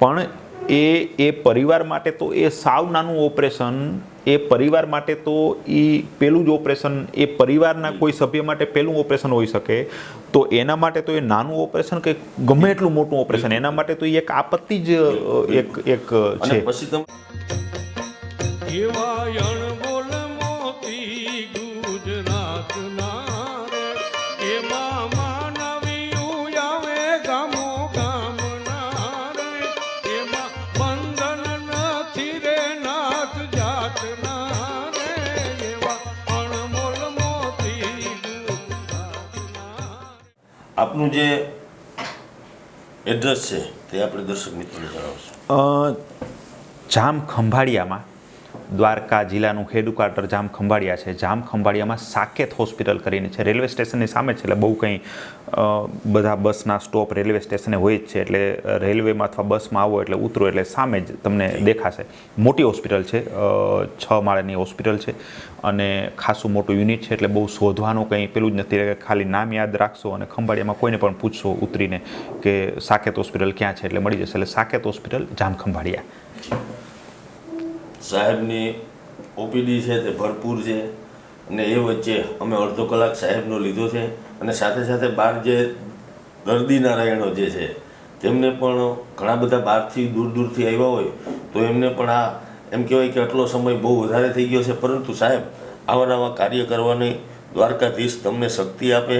પણ એ એ પરિવાર માટે તો એ સાવ નાનું ઓપરેશન એ પરિવાર માટે તો એ પેલું જ ઓપરેશન એ પરિવારના કોઈ સભ્ય માટે પહેલું ઓપરેશન હોઈ શકે. તો એના માટે તો એ નાનું ઓપરેશન કે ગમે એટલું મોટું ઓપરેશન એના માટે તો એ એક આપત્તિ જ એક એક છે. પછી તમે આપનું જે એડ્રેસ છે તે આપણે દર્શક મિત્રોને જણાવશો. જામ ખંભાળિયામાં દ્વારકા જિલ્લાનું હેડક્વાર્ટર જામ ખંભાળિયા છે. જામ ખંભાળિયામાં સાકેત હોસ્પિટલ કરીને છે. રેલવે સ્ટેશનની સામે છે. એટલે બહુ કંઈ બધા બસના સ્ટોપ રેલવે સ્ટેશને હોય જ છે. એટલે રેલવેમાં અથવા બસમાં આવો એટલે ઉતરો એટલે સામે જ તમને દેખાશે. મોટી હોસ્પિટલ છે. છ માળની હોસ્પિટલ છે. અને ખાસું મોટું યુનિટ છે. એટલે બહુ શોધવાનું કંઈ પેલું જ નથી ખાલી નામ યાદ રાખશો અને ખંભાળિયામાં કોઈને પણ પૂછશો ઉતરીને કે સાકેત હોસ્પિટલ ક્યાં છે? એટલે મળી જશે. એટલે સાકેત હોસ્પિટલ જામ ખંભાળિયા. સાહેબની ઓપીડી છે તે ભરપૂર છે અને એ વચ્ચે અમે અડધો કલાક સાહેબનો લીધો છે અને સાથે સાથે બહાર જે દર્દી નારાયણો જે છે, તેમને પણ ઘણા બધા બહારથી દૂર દૂરથી આવ્યા હોય તો એમને પણ આ એમ કહેવાય કે આટલો સમય બહુ વધારે થઈ ગયો છે. પરંતુ સાહેબ, આવા નવા કાર્ય કરવાની દ્વારકાધીશ તમને શક્તિ આપે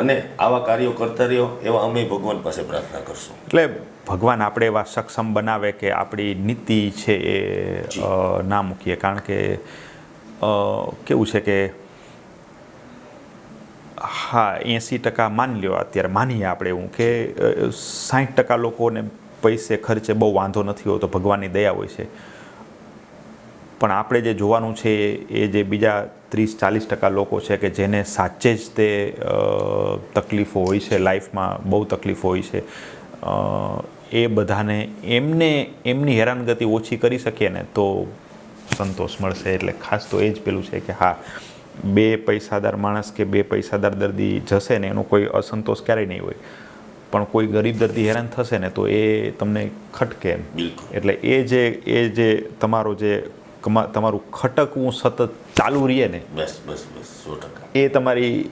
અને આવા કાર્યો કરતા રહ્યો એવા અમે ભગવાન પાસે પ્રાર્થના કરશું. એટલે ભગવાન આપણે એવા સક્ષમ બનાવે કે આપણી નીતિ છે એ ના મૂકીએ. કારણ કે કેવું છે કે હા એંસી ટકા માની લ્યો અત્યારે માનીએ આપણે એવું કે સાઠ ટકા લોકોને પૈસે ખર્ચે બહુ વાંધો નથી હોતો ભગવાનની દયા હોય છે. પણ આપણે જે જોવાનું છે એ જે બીજા ત્રીસ ચાલીસ ટકા લોકો છે કે જેને સાચે જ તે તકલીફો હોય છે લાઈફમાં બહુ તકલીફો હોય છે એ બધાને એમને એમની હેરાનગતિ ઓછી કરી શકીએ ને તો સંતોષ મળશે. એટલે ખાસ તો એ જ પેલું છે કે હા બે પૈસાદાર માણસ કે બે પૈસાદાર દર્દી જશે ને એનો કોઈ અસંતોષ ક્યારેય નહીં હોય. પણ કોઈ ગરીબ દર્દી હેરાન થશે ને તો એ તમને ખટકે એમ. એટલે એ જે એ જે તમારો જે તમારું ખટકવું સતત ચાલુ રહીએ ને? બસ બસ બસ સો ટકા. એ તમારી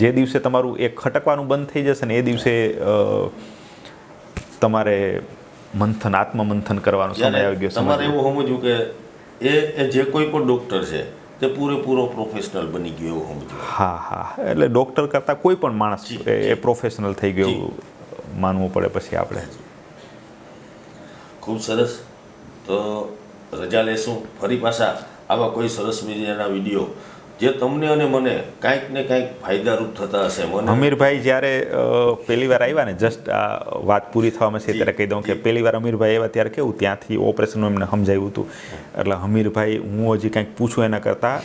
જે- દિવસે તમારું એ ખટકવાનું બંધ થઈ જશે ને એ દિવસે તમારે મંથન આત્મમંથન કરવાનો સમય આવી ગયો તમારે એવું સમજવું કે એ એ જે કોઈ પણ ડોક્ટર છે તે પૂરેપૂરો પ્રોફેશનલ બની ગયો એવું સમજવું. હા હા એટલે ડૉક્ટર કરતાં કોઈ પણ માણસ એ પ્રોફેશનલ થઈ ગયું માનવું પડે પછી આપણે. ખૂબ સરસ. તો રજા લેશું. ફરી પાછા આવા કોઈ સરસ મજાના વીડિયો જે તમને અને મને કાંઈક ને કાંઈક ફાયદારૂપ થતા હશે. મને અમીરભાઈ જ્યારે પહેલી વાર આવ્યા ને જસ્ટ આ વાત પૂરી થવામાં છે ત્યારે કહી દઉં કે પહેલી વાર અમીરભાઈ આવ્યા ત્યારે કેવું ત્યાંથી ઓપરેશનનું એમને સમજાવ્યું હતું. એટલે અમીરભાઈ હું હજી કાંઈક પૂછું એના કરતાં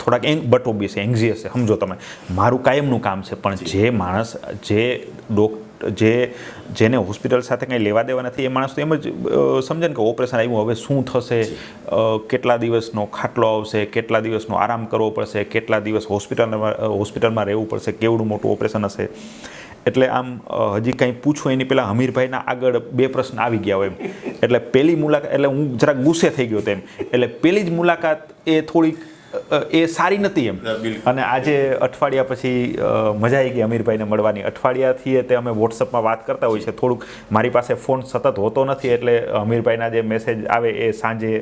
થોડાક એંગ બટ ઓબ્વિયસ એન્ઝિયસ છે. સમજો તમે. મારું કાયમનું કામ છે પણ જે માણસ જે ડોક જે જેને હોસ્પિટલ સાથે કંઈ લેવા દેવા નથી એ માણસ તો એમ જ સમજે ને કે ઓપરેશન આવ્યું હવે શું થશે? કેટલા દિવસનો ખાટલો આવશે? કેટલા દિવસનો આરામ કરવો પડશે? કેટલા દિવસ હોસ્પિટલમાં હોસ્પિટલમાં રહેવું પડશે? કેવડું મોટું ઓપરેશન હશે? એટલે આમ હજી કંઈ પૂછું એની પહેલાં હમીરભાઈના આગળ બે પ્રશ્ન આવી ગયા હોય એમ. એટલે પહેલી મુલાકાત એટલે હું જરાક ગુસ્સે થઈ ગયો તેમ એટલે પહેલી જ મુલાકાત એ થોડીક એ સારી નથી એમ. અને આજે અઠવાડિયા પછી મજા આવી ગઈ અમીરભાઈને મળવાની. અઠવાડિયાથી તે અમે વોટ્સઅપમાં વાત કરતા હોઈએ છીએ. થોડુંક મારી પાસે ફોન સતત હોતો નથી એટલે અમીરભાઈના જે મેસેજ આવે એ સાંજે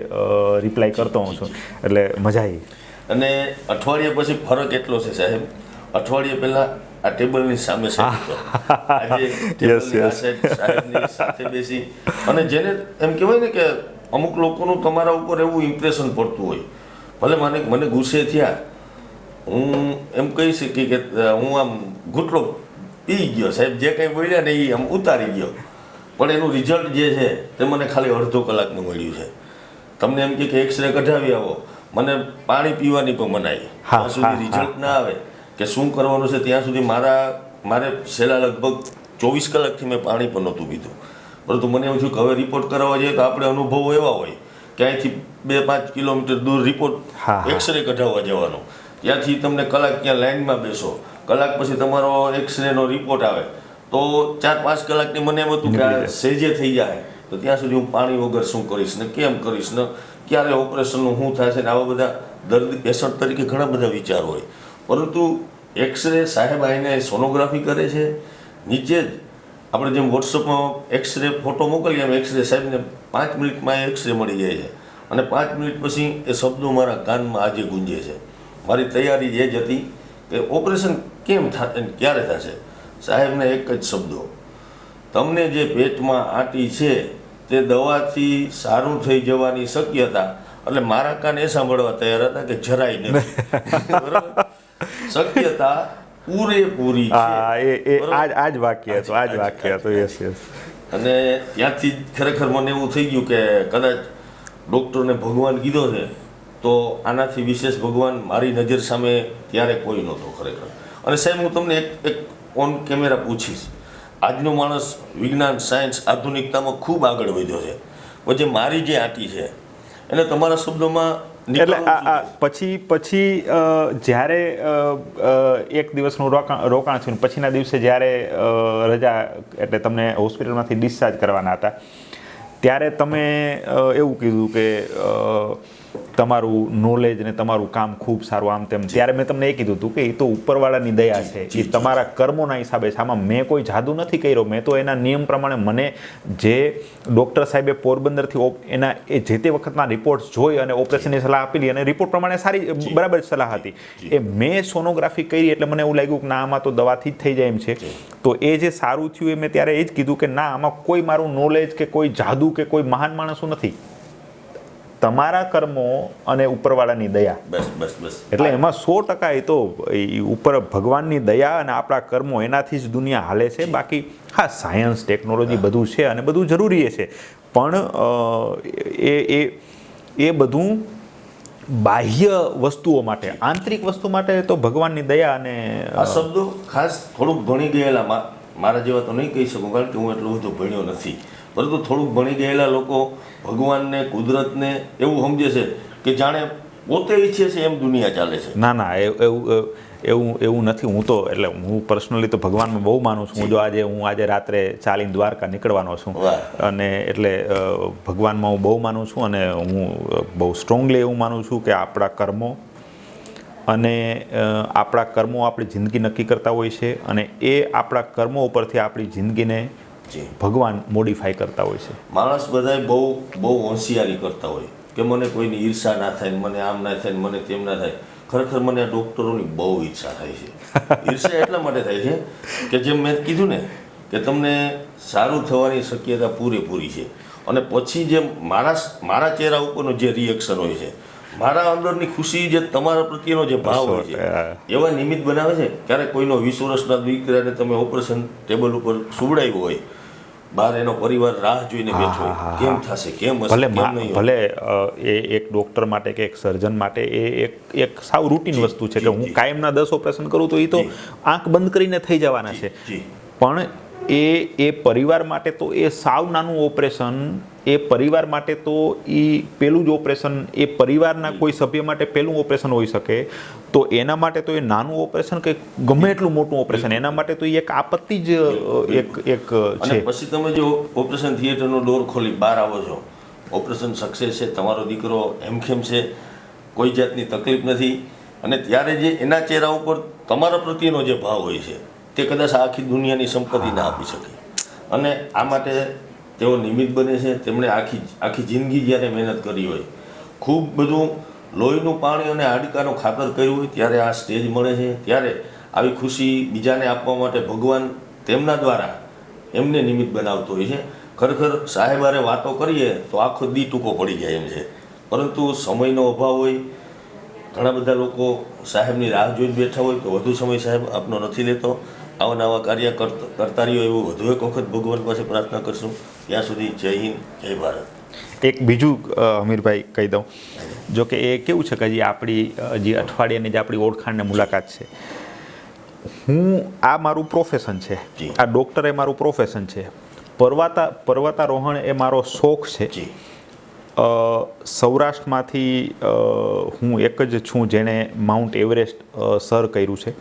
રિપ્લાય કરતો હોઉં છું. એટલે મજા આવી અને અઠવાડિયા પછી ફરક એટલો છે સાહેબ. અઠવાડિયે પહેલા આ ટેબલની સામે સાથે બેસી. અને જેને એમ કહેવાય ને કે અમુક લોકોનું તમારા ઉપર એવું ઇમ્પ્રેશન પડતું હોય. ભલે મને મને ગુસ્સે થયા. હું એમ કહી શકી કે હું આમ ઘૂંટડો પી ગયો. સાહેબ જે કંઈ બોલ્યા ને એ આમ ઉતારી ગયો. પણ એનું રિઝલ્ટ જે છે તે મને ખાલી અડધો કલાકનું મળ્યું છે. તમને એમ કે એક્સરે કઢાવી આવો. મને પાણી પીવાની પણ મનાઈ. હા, સુધી રિઝલ્ટ ના આવે કે શું કરવાનું છે ત્યાં સુધી મારા મારે છેલ્લા લગભગ ચોવીસ કલાકથી મેં પાણી પણ નહોતું પીધું. પરંતુ મને એવું થયું કે હવે રિપોર્ટ કરાવવા જઈએ તો આપણે અનુભવો એવા હોય. કે અહીંથી બે પાંચ કિલોમીટર દૂર રિપોર્ટ. એક્સરે કઢાવવા જવાનો. ત્યાંથી તમને કલાક ત્યાં લાઇનમાં બેસો. કલાક પછી તમારો એક્સરેનો રિપોર્ટ આવે. તો ચાર પાંચ કલાકની મને એમ હતું કે સેજે થઈ જાય. તો ત્યાં સુધી હું પાણી વગર શું કરીશ ને કેમ કરીશ ને ક્યારે ઓપરેશનનું શું થશે ને આવા બધા દર્દ પેશન્ટ તરીકે ઘણા બધા વિચાર હોય. પરંતુ એક્સરે સાહેબ આવીને સોનોગ્રાફી કરે છે. નીચે જ આપણે જેમ વોટ્સઅપમાં એક્સરે ફોટો મોકલીએ એમ એક્સરે સાહેબને પાંચ મિનિટમાં એક્સરે મળી જાય છે. અને પાંચ મિનિટ પછી એ શબ્દો મારા કાનમાં આજે ગુંજે છે. મારી તૈયારી એ જ હતી કે ઓપરેશન કેમ થાય ક્યારે થશે? સાહેબને એક જ શબ્દો. તમને જે પેટમાં આંટી છે તે દવાથી સારું થઈ જવાની શક્યતા એટલે મારા કાન એ સાંભળવા તૈયાર હતા કે જરાય નહીં શક્યતા પૂરેપૂરી આ એ એ આજ આ જ વાક્ય હતો આ જ વાક્ય હતો યસ યસ અને ત્યાંથી ખરેખર મને એવું થઈ ગયું કે કદાચ ડૉક્ટરને ભગવાન કીધો છે તો આનાથી વિશેષ ભગવાન મારી નજર સામે ત્યારે કોઈ નહોતો ખરેખર. અને સાહેબ હું તમને એક એક ઓન કેમેરા પૂછીશ. આજનો માણસ વિજ્ઞાન સાયન્સ આધુનિકતામાં ખૂબ આગળ વધ્યો છે. પછી મારી જે આંટી છે એને તમારા શબ્દોમાં એટલે પછી પછી જ્યારે એક દિવસનું રોકાણ રોકાણ થયું ને પછીના દિવસે જ્યારે રજા એટલે તમને હોસ્પિટલમાંથી ડિસ્ચાર્જ કરવાના હતા ત્યારે તમે એવું કીધું કે તમારું નોલેજ ને તમારું કામ ખૂબ સારું આમ તેમ. ત્યારે મેં તમને એ કીધું હતું કે એ તો ઉપરવાળાની દયા છે. એ તમારા કર્મોના હિસાબે છે. આમાં મેં કોઈ જાદુ નથી કર્યો. મેં તો એના નિયમ પ્રમાણે મને જે ડૉક્ટર સાહેબે પોરબંદરથી ઓપ- એના એ જે તે વખતના રિપોર્ટ્સ જોઈ અને ઓપરેશનની સલાહ આપેલી અને રિપોર્ટ પ્રમાણે સારી બરાબર સલાહ હતી. એ મેં સોનોગ્રાફી કરી એટલે મને એવું લાગ્યું કે ના આમાં તો દવાથી જ થઈ જાય એમ છે. તો એ જે સારું થયું એ મેં ત્યારે એ જ કીધું કે ના આમાં કોઈ મારું નોલેજ કે કોઈ જાદુ કે કોઈ મહાન માણસો નથી. તમારા કર્મો અને ઉપરવાળાની દયા. બસ બસ બસ. એટલે એમાં સો ટકા એ તો ઉપર ભગવાનની દયા અને આપણા કર્મો એનાથી જ દુનિયા હાલે છે. બાકી હા સાયન્સ ટેકનોલોજી બધું છે અને બધું જરૂરી છે. પણ એ એ એ બધું બાહ્ય વસ્તુઓ માટે આંતરિક વસ્તુ માટે તો ભગવાનની દયા અને આ શબ્દો ખાસ થોડુંક ભણી ગયેલા મારા જેવા તો નહીં કહી શકું કારણ કે હું એટલું બધું ભણ્યો નથી. પરંતુ થોડુંક ભણી ગયેલા લોકો ભગવાનને કુદરતને એવું સમજે છે કે જાણે પોતે ઈચ્છે છે એમ દુનિયા ચાલે છે. ના ના એ- એવું એવું એવું નથી. હું તો એટલે હું પર્સનલી તો ભગવાનમાં બહુ માનું છું. હું જો આજે હું આજે રાત્રે ચાલીને દ્વારકા નીકળવાનો છું અને એટલે ભગવાનમાં હું બહુ માનું છું અને હું બહુ સ્ટ્રોંગલી એવું માનું છું કે આપણા કર્મો અને આપણા કર્મો આપણી જિંદગી નક્કી કરતા હોય છે અને એ આપણા કર્મો ઉપરથી આપણી જિંદગીને ભગવાન મોડિફાઈ કરતા હોય છે. માણસ બધાય બહુ બહુ હોશિયારી કરતા હોય કે મને કોઈની ઈર્ષા ના થાય મને આમ ના થાય ને મને તેમ ના થાય. ખરેખર મને આ ડૉક્ટરોની બહુ ઈચ્છા થાય છે. ઈર્ષા એટલા માટે થાય છે કે જેમ મેં કીધું ને કે તમને સારું થવાની શક્યતા પૂરેપૂરી છે. અને પછી જે મારા મારા ચહેરા ઉપરનો જે રિએક્શન હોય છે મારા અંદરની ખુશી જે તમારા પ્રત્યેનો જે ભાવ હોય છે એવા નિમિત્ત બનાવે છે. ક્યારેક કોઈનો વીસ વર્ષના દીકરાને તમે ઓપરેશન ટેબલ ઉપર સુવડાવ્યો હોય બહાર એનો પરિવાર રાહ જોઈને બેઠો હોય. કેમ થશે? કેમ ભલે? ભલે એ એક ડોક્ટર માટે કે એક સર્જન માટે એ એક એક સાવ રૂટીન વસ્તુ છે કે હું કાયમના દસ ઓપરેશન કરું તો એ તો આંખ બંધ કરીને થઈ જવાના છે. પણ એ એ પરિવાર માટે તો એ સાવ નાનું ઓપરેશન એ પરિવાર માટે તો એ પેલું જ ઓપરેશન એ પરિવારના કોઈ સભ્ય માટે પહેલું ઓપરેશન હોઈ શકે. તો એના માટે તો એ નાનું ઓપરેશન કે ગમે એટલું મોટું ઓપરેશન એના માટે તો એ એક આપત્તિ જ એક એક છે. પછી તમે જો ઓપરેશન થિયેટરનો ડોર ખોલી બહાર આવો છો. ઓપરેશન સક્સેસ છે તમારો દીકરો હેમખેમ છે કોઈ જાતની તકલીફ નથી. અને ત્યારે જે એના ચહેરા ઉપર તમારા પ્રત્યેનો જે ભાવ હોય છે તે કદાચ આખી દુનિયાની સંપત્તિ ના આપી શકે. અને આ માટે તેઓ નિમિત્ત બને છે. તેમણે આખી આખી જિંદગી જ્યારે મહેનત કરી હોય, ખૂબ બધું લોહીનું પાણી અને હાડકાનું ખાતર કર્યું હોય, ત્યારે આ સ્ટેજ મળે છે. ત્યારે આવી ખુશી બીજાને આપવા માટે ભગવાન તેમના દ્વારા એમને નિમિત્ત બનાવતો હોય છે. ખરેખર સાહેબારે વાતો કરીએ તો આખો દી ટૂંકો પડી જાય એમ છે. પરંતુ સમયનો અભાવ હોય, ઘણા બધા લોકો સાહેબની રાહ જોઈને બેઠા હોય તો વધુ સમય સાહેબ આપનો નથી લેતો. આવા નવા કાર્ય કરતા રહ્યો એવું વધુ એક વખત ભગવાન પાસે પ્રાર્થના કરશું. ત્યાં સુધી જય હિન્દ જય ભારત. એક બીજું હમીરભાઈ કહી દઉં. જો કે એ કેવું છે કે હજી આપણી જે અઠવાડિયાની જે આપણી ઓળખાણની મુલાકાત છે હું આ મારું પ્રોફેશન છે. આ ડૉક્ટર એ મારું પ્રોફેશન છે. પર્વતા પર્વતારોહણ એ મારો શોખ છે. સૌરાષ્ટ્રમાંથી હું એક જ છું જેણે માઉન્ટ એવરેસ્ટ સર કર્યું છે.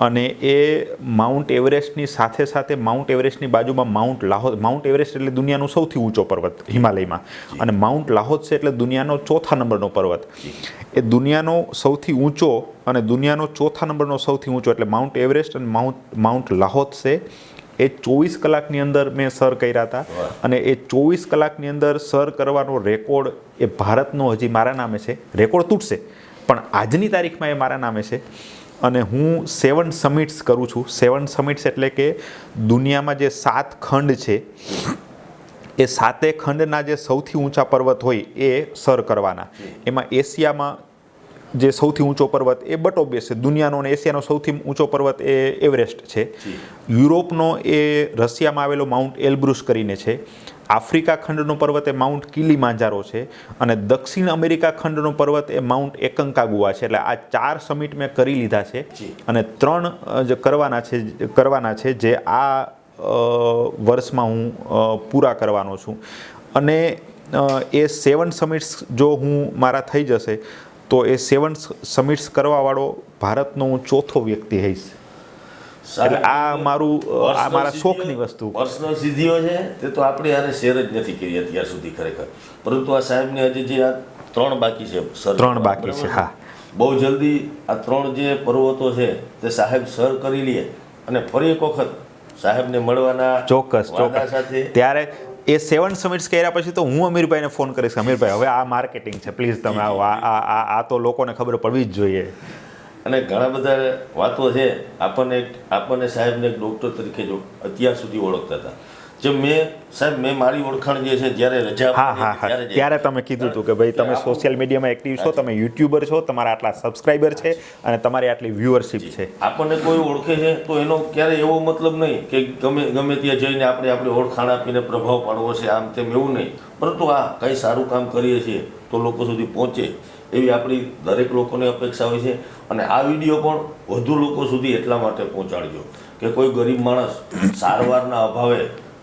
અને એ માઉન્ટ એવરેસ્ટની સાથે સાથે માઉન્ટ એવરેસ્ટની બાજુમાં માઉન્ટ લાહોદ માઉન્ટ એવરેસ્ટ એટલે દુનિયાનો સૌથી ઊંચો પર્વત હિમાલયમાં. અને માઉન્ટ લાહોદ છે એટલે દુનિયાનો ચોથા નંબરનો પર્વત. એ દુનિયાનો સૌથી ઊંચો અને દુનિયાનો ચોથા નંબરનો સૌથી ઊંચો એટલે માઉન્ટ એવરેસ્ટ અને માઉન્ટ માઉન્ટ લાહોદ છે. એ ચોવીસ કલાકની અંદર મેં સર કર્યા હતા. અને એ ચોવીસ કલાકની અંદર સર કરવાનો રેકોર્ડ એ ભારતનો હજી મારા નામે છે. રેકોર્ડ તૂટશે. પણ આજની તારીખમાં એ મારા નામે છે. અને હું સેવન સમિટ્સ કરું છું. સેવન સમિટ્સ એટલે કે દુનિયામાં જે સાત ખંડ છે એ સાતે ખંડના જે સૌથી ઊંચા પર્વત હોય એ સર કરવાના. એમાં એશિયામાં જે સૌથી ઊંચો પર્વત એ બટોબેસ છે દુનિયાનો અને એશિયાનો સૌથી ઊંચો પર્વત એ એવરેસ્ટ છે. યુરોપનો એ રશિયામાં આવેલો માઉન્ટ એલબ્રુસ કરીને છે. આફ્રિકા ખંડનો પર્વત એ માઉન્ટ કિલીમાંજારો છે અને દક્ષિણ અમેરિકા ખંડનો પર્વત એ માઉન્ટ એકંકાગુઆ છે. એટલે આ ચાર સમિટ મેં કરી લીધા છે અને ત્રણ જે કરવાના છે કરવાના છે જે આ વર્ષમાં હું પૂરા કરવાનો છું. અને એ સેવન સમિટ્સ જો હું મારા થઈ જશે તો એ સેવન સમિટ્સ કરવાવાળો ભારતનો હું ચોથો વ્યક્તિ હઈશ. એટલે આ મારું આ મારા શોખની વસ્તુ. પર્સનલ સિદ્ધિઓ છે તે તો આપણે આને શેર જ નથી કરી અત્યાર સુધી ખરેખર. પરંતુ આ સાહેબને હજી જે આ ત્રણ બાકી છે સર. ત્રણ બાકી છે, હા. બહુ જલ્દી આ ત્રણ જે પર્વતો છે તે સાહેબ સર કરી લે અને ફરી એક વખત સાહેબને મળવાના ચોક્કસ ચોક્કસ. સાથે ત્યારે એ સેવન સમિટ્સ કર્યા પછી તો હું અમીરભાઈને ફોન કરીશ અમીરભાઈ હવે આ માર્કેટિંગ છે. પ્લીઝ તમે આવો. આ આ આ- આ તો લોકોને ખબર પડવી જ જોઈએ. અને ઘણા બધા વાતો છે. આપણને આપણને સાહેબને એક ડૉક્ટર તરીકે જો અત્યાર સુધી ઓળખતા હતા. જે મેં સાહેબ મેં મારી ઓળખાણ જે છે જ્યારે રજા હા હા હા. ત્યારે તમે કીધું હતું કે ભાઈ તમે સોશિયલ મીડિયામાં એક્ટિવ છો તમે યુટ્યુબર છો તમારા આટલા સબસ્ક્રાઈબર છે અને તમારી આટલી વ્યુઅરશિપ છે. આપણને કોઈ ઓળખે છે તો એનો ક્યારે એવો મતલબ નહીં કે ગમે ગમે ત્યાં જઈને આપણે આપણે ઓળખાણ આપીને પ્રભાવ પાડવો છે આમ તેમ એવું નહીં. પરંતુ આ કંઈ સારું કામ કરીએ છીએ તો લોકો સુધી પહોંચે એવી આપણી દરેક લોકોની અપેક્ષા હોય છે. અને આ વીડિયો પણ વધુ લોકો સુધી એટલા માટે પહોંચાડજો કે કોઈ ગરીબ માણસ સારવારના અભાવે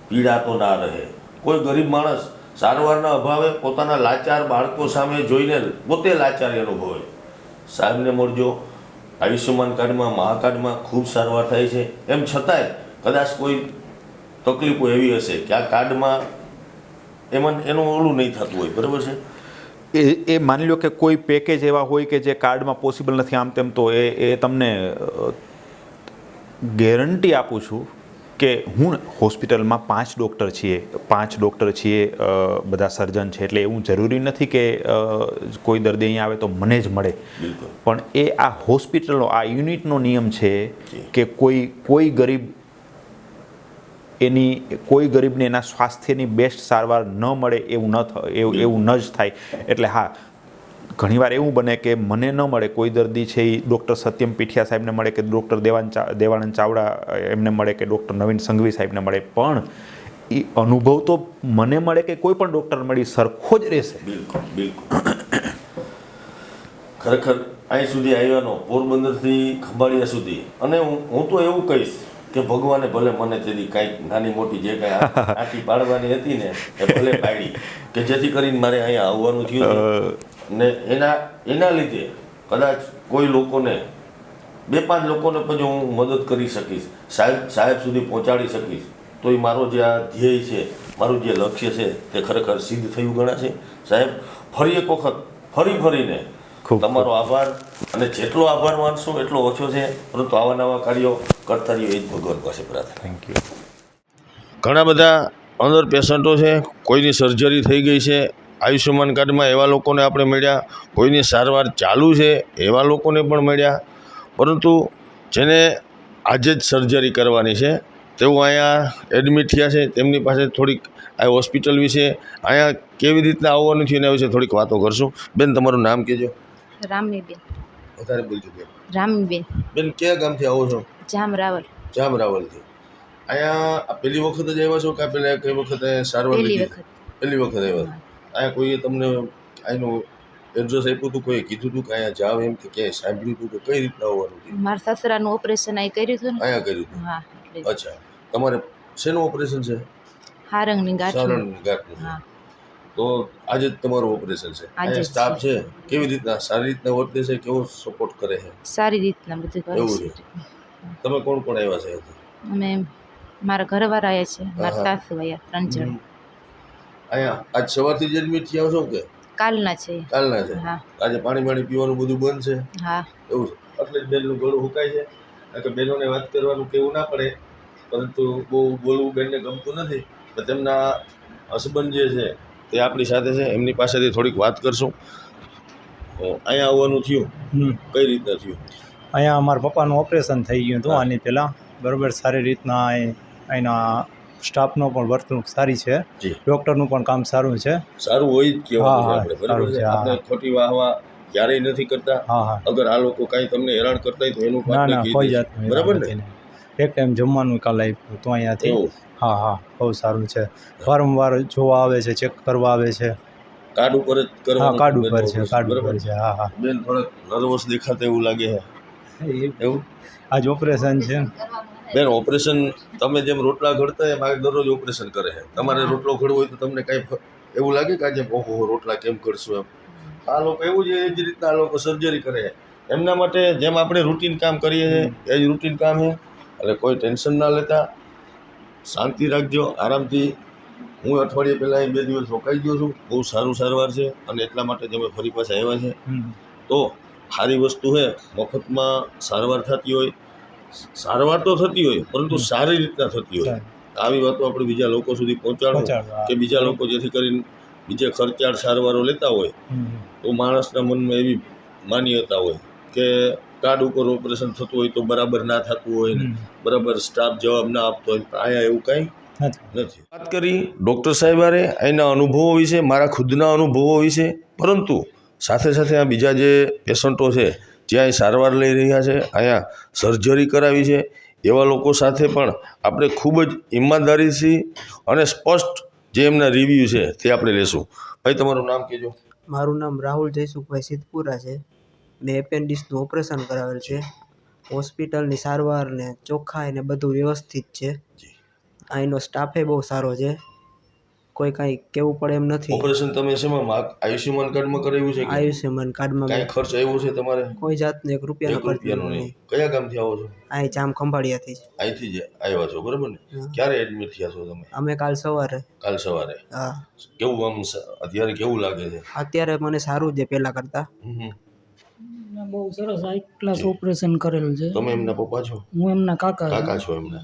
પીડાતો ના રહે. કોઈ ગરીબ માણસ સારવારના અભાવે પોતાના લાચાર બાળકો સામે જોઈને પોતે લાચારી અનુભવે. સાહેબને મળજો. આયુષ્યમાન કાર્ડમાં, મહાકાર્ડમાં ખૂબ સારવાર થાય છે. એમ છતાંય કદાચ કોઈ તકલીફો એવી હશે કે આ કાર્ડમાં એમાં એનું ઓલું નહીં થતું હોય. બરાબર છે? એ એ માની લો કે કોઈ પેકેજ એવા હોય કે જે કાર્ડમાં પોસિબલ નથી, આમ તેમ તો એ એ તમને ગેરંટી આપું છું કે હું હોસ્પિટલમાં પાંચ ડૉક્ટર છીએ પાંચ ડૉક્ટર છીએ બધા સર્જન છે એટલે એવું જરૂરી નથી કે કોઈ દર્દી અહીંયા આવે તો મને જ મળે. પણ એ આ હોસ્પિટલનો આ યુનિટનો નિયમ છે કે કોઈ કોઈ ગરીબ એની કોઈ ગરીબને એના સ્વાસ્થ્યની બેસ્ટ સારવાર ન મળે એવું ન થ એવું એવું ન જ થાય. એટલે હા ઘણીવાર એવું બને કે મને ન મળે કોઈ દર્દી છે એ ડૉક્ટર સત્યમ પીઠિયા સાહેબને મળે કે ડૉક્ટર દેવાન દેવાનંદ ચાવડા એમને મળે કે ડૉક્ટર નવીન સંઘવી સાહેબને મળે. પણ એ અનુભવ તો મને મળે કે કોઈ પણ ડૉક્ટર મળી સરખો જ રહેશે. બિલકુલ બિલકુલ. ખરેખર અહીં સુધી આવ્યાનો પોરબંદરથી ખંભાળિયા સુધી. અને હું હું તો એવું કહીશ કે ભગવાને ભલે મને તેની કાંઈક નાની મોટી જે કાંઈ આખી પાડવાની હતી ને એ ભલે પાડી કે જેથી કરીને મારે અહીંયા આવવાનું થયું. ને એના એના લીધે કદાચ કોઈ લોકોને બે પાંચ લોકોને પછી હું મદદ કરી શકીશ સાહેબ સાહેબ સુધી પહોંચાડી શકીશ તો એ મારો જે આ ધ્યેય છે મારું જે લક્ષ્ય છે તે ખરેખર સિદ્ધ થયું ગણાશે. સાહેબ ફરી એક વખત ફરી ફરીને તમારો આભાર અને જેટલો આભાર માનશો એટલો ઓછો છે પરંતુ આવા નવા કાર્યો કરતા રહ્યો એ જ ભગવાન પાસે પ્રાર્થના. થેન્ક યુ ઘણા બધા અંદર પેશન્ટો છે કોઈની સર્જરી થઈ ગઈ છે આયુષ્યમાન કાર્ડમાં એવા લોકોને આપણે મળ્યા કોઈની સારવાર ચાલુ છે એવા લોકોને પણ મળ્યા. પરંતુ જેને આજે જ સર્જરી કરવાની છે તેઓ અહીંયા એડમિટ થયા છે તેમની પાસે થોડીક આ હોસ્પિટલ વિશે અહીંયા કેવી રીતના આવવાનું થયું એના વિશે થોડીક વાતો કરશું. બેન તમારું નામ કહેજો. રામીબેન વધારે બોલજો બેન. રામીબેન બેન કયા ગામથી આવો છો? જામ રાવલ. જામ રાવલથી. અહીંયા પહેલી વખત જ આવ્યા છો કે પહેલાં કઈ વખતે સારવાર પહેલી લીધી પહેલી વખત આવ્યા અહીંયા કોઈએ તમને અહીંનું એડ્રેસ આપ્યું હતું કોઈ કીધું હતું કે અહીંયા જાવ એમ કે ક્યાંય સાંભળ્યું હતું કે કઈ રીતના આવવાનું છે? મારા સસરાનું ઓપરેશન અહીં કર્યું હતું અહીંયા કર્યું હતું? હા અચ્છા. તમારે શેનું ઓપરેશન છે? હારંગની ગાંઠ સારણની ગાંઠનું. હા. તો આજે તમારું ઓપરેશન છે. આજે સ્ટાફ છે. કેવી રીતના? સારી રીતના વર્તે છે? કેવો સપોર્ટ કરે છે? સારી રીતના બધું કરે છે. તમે કોણ કોણ આવ્યા છે અમે મારા ઘરવાળા આવ્યા છે. મારા. સાસુ આવ્યા ત્રણ જણ. અહીંયા આજ સવારથી જ એડમિટ થયા છો કે? કાલના છે. કાલના છે. હા. આજે પાણી પાણી પીવાનું બધું બંધ છે? હા. એવું છે. એટલે જ બેનનું ગળું હુકાય છે. કારણ કે બહેનોને વાત કરવાનું કેવું ના પડે. પરંતુ બહુ બોલવું બેનને ગમતું નથી. તો તેમના હસબન્ડ જે છે તે આપણી સાથે છે. એમની પાસેથી થોડીક વાત કરશું. અહીંયા આવવાનું થયું. કઈ રીતના થયું? અહીંયા અમારા પપ્પાનું ઓપરેશન થઈ ગયું હતું. આની પહેલાં બરાબર સારી રીતના એના અહીંના સ્ટાફનો પણ વર્તણૂક સારી છે. ડૉક્ટરનું પણ કામ સારું છે. સારું હોય જ કહેવાનું આપણે બરાબર છે. આપણે ખોટી વાહવા ક્યારેય નથી કરતા. અગર આ લોકો કાંઈ તમને હેરાન કરતા હોય તો એનું ના ના કોઈ જાત બરાબર ને? ને એક ટાઈમ જમવાનું કાલ આપ્યું તો અહીંયાથી. હા હા બહુ સારું છે. વારંવાર જોવા આવે છે ચેક કરવા આવે છે. કાર્ડ ઉપર જ કરવાનું કાર્ડ ઉપર છે કાર્ડ બરાબર ઉપર છે હા હા. બેન થોડાક નર્વસ દેખાતા એવું લાગે છે. એવું? આજ ઓપરેશન છે. બેન ઓપરેશન તમે જેમ રોટલા ઘડતા એમ આ દરરોજ ઓપરેશન કરે છે. તમારે રોટલો ઘડવો હોય તો તમને કાંઈ એવું લાગે કે આજે ઓહો રોટલા કેમ કરશું એમ? આ લોકો એવું જ એ જ રીતના આ લોકો સર્જરી કરે છે. એમના માટે જેમ આપણે રૂટીન કામ કરીએ છીએ એ જ રૂટીન કામ છે. એટલે કોઈ ટેન્શન ના લેતા શાંતિ રાખજો આરામથી. હું અઠવાડિયે પહેલાં એ બે દિવસ રોકાઈ ગયો છું. બહુ સારું સારવાર છે અને એટલા માટે જ અમે ફરી પાછા આવ્યા છે. તો સારી વસ્તુ છે મફતમાં સારવાર થતી હોય સારવાર તો થતી હોય પરંતુ સારી રીતના થતી હોય. આવી વાતો આપણે બીજા લોકો સુધી પહોંચાડો કે બીજા લોકો જેથી કરીને બીજે ખર્ચાળ સારવારો લેતા હોય તો માણસના મનમાં એવી માન્યતા હોય કે કાર્ડ ઉપર ઓપરેશન થતું હોય તો બરાબર ના થતું હોય ને બરાબર સ્ટાફ જવાબ ના આપતો હોય આયા એવું કાંઈ નથી. નથી. વાત કરી ડૉક્ટર સાહેબારે એના અનુભવો વિશે મારા ખુદના અનુભવો વિશે પરંતુ સાથે સાથે આ બીજા જે પેશન્ટો છે જે સારવાર લઈ રહ્યા છે અહીંયા સર્જરી કરાવી છે એવા લોકો સાથે પણ આપણે ખૂબ જ ઈમાનદારીથી અને સ્પષ્ટ જે એમના રિવ્યૂ છે તે આપણે લેશું. ભાઈ તમારું નામ કહેજો. મારું નામ રાહુલ જયસુખભાઈ સિદ્ધપુરા છે. મેં એપેન્ડિક્સનું ઓપરેશન કરાવેલ છે. હોસ્પિટલની સારવાર ને ચોખ્ખાઈ ને બધું વ્યવસ્થિત છે. અહીંનો સ્ટાફે બહુ સારો છે. કોઈ કાંઈ કહેવું પડે એમ નથી. ઓપરેશન તમે શેમાં? મા- આયુષ્યમાન કાર્ડમાં કરાવ્યું છે આયુષ્યમાન કાર્ડમાં કાંઈ ખર્ચ આવ્યો છે તમારે? કોઈ જાતનો એક રૂપિયાનો એક ખર્ચ નહીં. કયા કયા ગામથી આવો છો? અહીં જામ ખંભાળિયાથી જ. અહીંથી જ આવ્યા છો બરાબર ને? ક્યારે એડમિટ થયા છો તમે? અમે કાલ સવારે. કાલ સવારે? હા. કેવું આમ સ- અત્યારે કેવું લાગે છે? અત્યારે મને સારું છે પહેલાં કરતાં. બહુ સરસ હાઈ ક્લાસ ઓપરેશન કરેલું છે. તમે એમના પપ્પા છો? હું એમના કાકા કાકા છો એમના?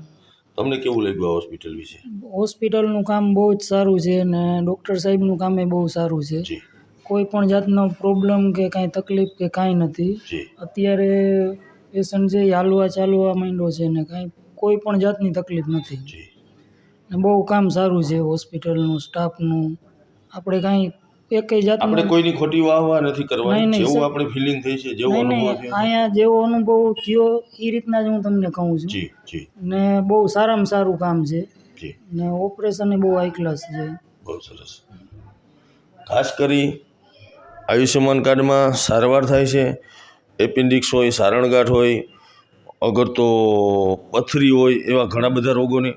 તમને કેવું લાગ્યું આ હોસ્પિટલ વિશે? હોસ્પિટલનું કામ બહુ જ સારું છે અને ડૉક્ટર સાહેબનું કામ એ બહુ સારું છે. કોઈ પણ જાતનો પ્રોબ્લેમ કે કાંઈ તકલીફ કે કાંઈ નથી. અત્યારે પેશન્ટ છે એ હાલવા ચાલવા માંડ્યો છે ને કાંઈ કોઈ પણ જાતની તકલીફ નથી. ને બહુ કામ સારું છે હોસ્પિટલનું સ્ટાફનું આપણે કાંઈ એકેય જાત આપણે કોઈની ખોટી વાહ વાહ નથી કરવાની જેવું આપણે ફિલિંગ થઈ છે જેવો અનુભવ છે. અહીંયા જેવો અનુભવ થયો એ રીતના જ હું તમને કહું છું. જી જી. ને બહુ સારામાં સારું કામ છે. જી. ને ઓપરેશન બહુ હાઈ ક્લાસ છે. બહુ સરસ. ખાસ કરી આયુષ્યમાન કાર્ડમાં સારવાર થાય છે એપેન્ડિક્સ હોય સારણગાંઠ હોય અગર તો પથરી હોય એવા ઘણા બધા રોગોની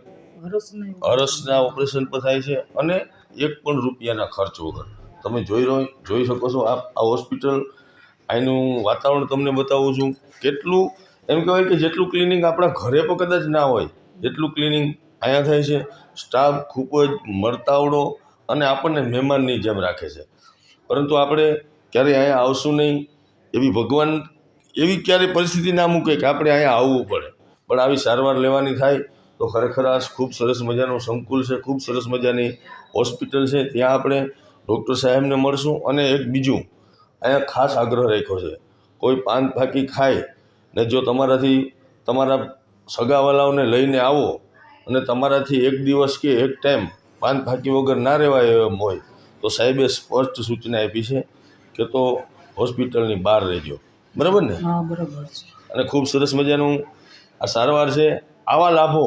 હરસના ઓપરેશન પર થાય છે અને એક પણ રૂપિયાના ખર્ચ વગર. તમે જોઈ રહ્યો જોઈ શકો છો આ આ હોસ્પિટલ. અહીંનું વાતાવરણ તમને બતાવું છું. કેટલું એમ કહેવાય કે જેટલું ક્લિનિંગ આપણા ઘરે પણ કદાચ ના હોય, એટલું ક્લિનિંગ અહીંયા થાય છે. સ્ટાફ ખૂબ જ મરતાવડો અને આપણને મહેમાનની જેમ રાખે છે. પરંતુ આપણે ક્યારેય અહીંયા આવશું નહીં. એવી ભગવાન એવી ક્યારેય પરિસ્થિતિ ના મૂકે કે આપણે અહીંયા આવવું પડે. પણ આવી સારવાર લેવાની થાય તો ખરેખર આ ખૂબ સરસ મજાનું સંકુલ છે, ખૂબ સરસ મજાની હોસ્પિટલ છે. ત્યાં આપણે ડૉક્ટર સાહેબને મળશું અને એક બીજું અહીંયા ખાસ આગ્રહ રાખ્યો છે. કોઈ પાન ફાંકી ખાય ને જો તમારાથી તમારા સગાવાલાઓને લઈને આવો અને તમારાથી એક દિવસ કે એક ટાઈમ પાન ફાંકી વગર ના રહેવાય એમ હોય તો સાહેબે સ્પષ્ટ સૂચના આપી છે કે તો હોસ્પિટલની બહાર રહેજો. બરાબર ને? બરાબર છે. અને ખૂબ સરસ મજાનું આ સારવાર છે. આવા લાભો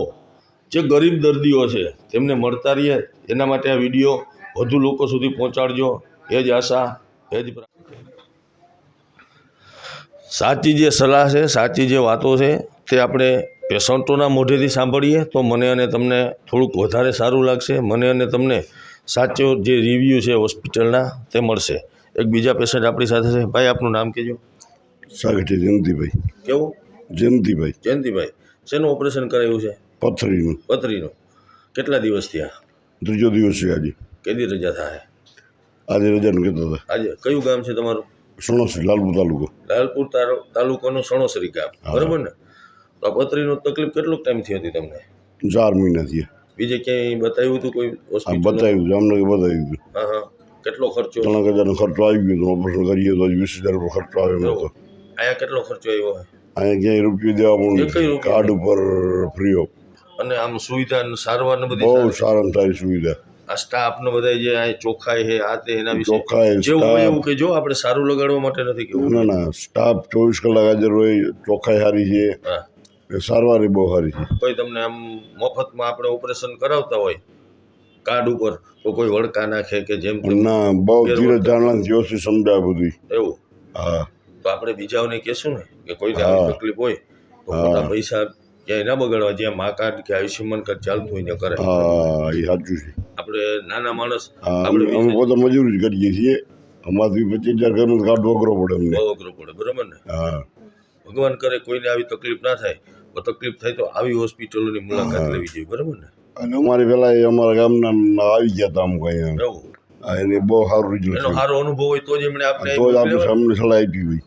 જે ગરીબ દર્દીઓ છે તેમને મળતા રહીએ. એના માટે આ વીડિયો વધુ લોકો સુધી પહોંચાડજો. એ જ આશા એ જ સાચી જે સલાહ છે સાચી જે વાતો છે તે આપણે પેશન્ટોના મોઢેથી સાંભળીએ તો મને અને તમને થોડુંક વધારે સારું લાગશે. મને અને તમને સાચો જે રિવ્યૂ છે હોસ્પિટલના તે મળશે. એક બીજા પેશન્ટ આપણી સાથે છે. ભાઈ આપનું નામ કહેજો. સાગઠી જયંતિભાઈ. કેવું? જયંતિભાઈ. જયંતિભાઈ. શેનું ઓપરેશન કરાયું છે? પથરીનું. પથરીનું. કેટલા દિવસ થયા? ત્રીજો દિવસ છે આજે. કેદી રજા થાય? આજે રજાનું કીધું હતા આજે? કયું ગામ છે તમારું? સણોસરી લાલપુર તાલુકો. લાલપુર તાલુકાનું સણોસરી ગામ. બરોબર ને? તો આ પથરીનો તકલીફ કેટલો ટાઈમ થઈ હતી તમને? ચાર મહિના થયા. બીજે ક્યાંય બતાવ્યું હતું કોઈ હોસ્પિટલ બતાવ્યું જામનગર બતાવ્યું હતું. હા હા. કેટલો ખર્ચો? ત્રણ હજારનો ખર્ચો આવી ગયો ઓપરેશન કરીએ તો વીસ હજાર રૂપિયા ખર્ચો આવ્યો હતો. અહીંયા કેટલો ખર્ચો આવ્યો? હોય અહીંયા ક્યાંય રૂપિયો દેવા પણ કાર્ડ ઉપર ફ્રી ઓફ અને આમ સુવિધા ને સારવાર બધી બહુ સારા? સારામાં સારી સુવિધા. આ સ્ટાફ ને બધા જે આ ચોખ્ખાઈ છે આ તે એના વિશે ચોખ્ખાઈ, જેવું હોય એવું કે જો આપણે સારું લગાડવા માટે નથી કેવું ના ના સ્ટાફ ચોવીસ કલાક હાજર હોય ચોખ્ખાઈ સારી છે હા. એ સારવાર બહુ સારી છે. કોઈ તમને આમ મફતમાં આપણે ઓપરેશન કરાવતા હોય કાર્ડ ઉપર તો કોઈ વળકા નાખે કે જેમ ના બહુ ધીરજ ધારણા વ્યવસ્થિત સમજાય બધું એવું? હા. તો આપણે બીજાઓને કહેશું ને કે કોઈ. તકલીફ હોય તો પૈસા ક્યાંય ના બગાડવા જ્યાં મા કાર્ડ કે આયુષ્યમાન કાર્ડ ચાલતું હોય ને કરે. હા એ સાચું છે. આપણે નાના માણસ આપણે અમે પોતે મજૂરી જ કરીએ છીએ. અમારથી પચીસ હજાર ઘરનું કાર્ડ વગરો પડે અમને. બહુ પડે બરાબર ને? હા. ભગવાન કરે કોઈને આવી તકલીફ ના થાય. તો તકલીફ થાય તો આવી હોસ્પિટલોની મુલાકાત લેવી જોઈએ બરાબર ને? અને અમારે પેલા એ અમારા ગામના આવી ગયા હતા અમુક અહીંયા. એને બહુ સારું રિઝલ્ટ સારો અનુભવ હોય તો જ એમણે આપણે તો જ આપણે સામને સલાહ આપી હોય.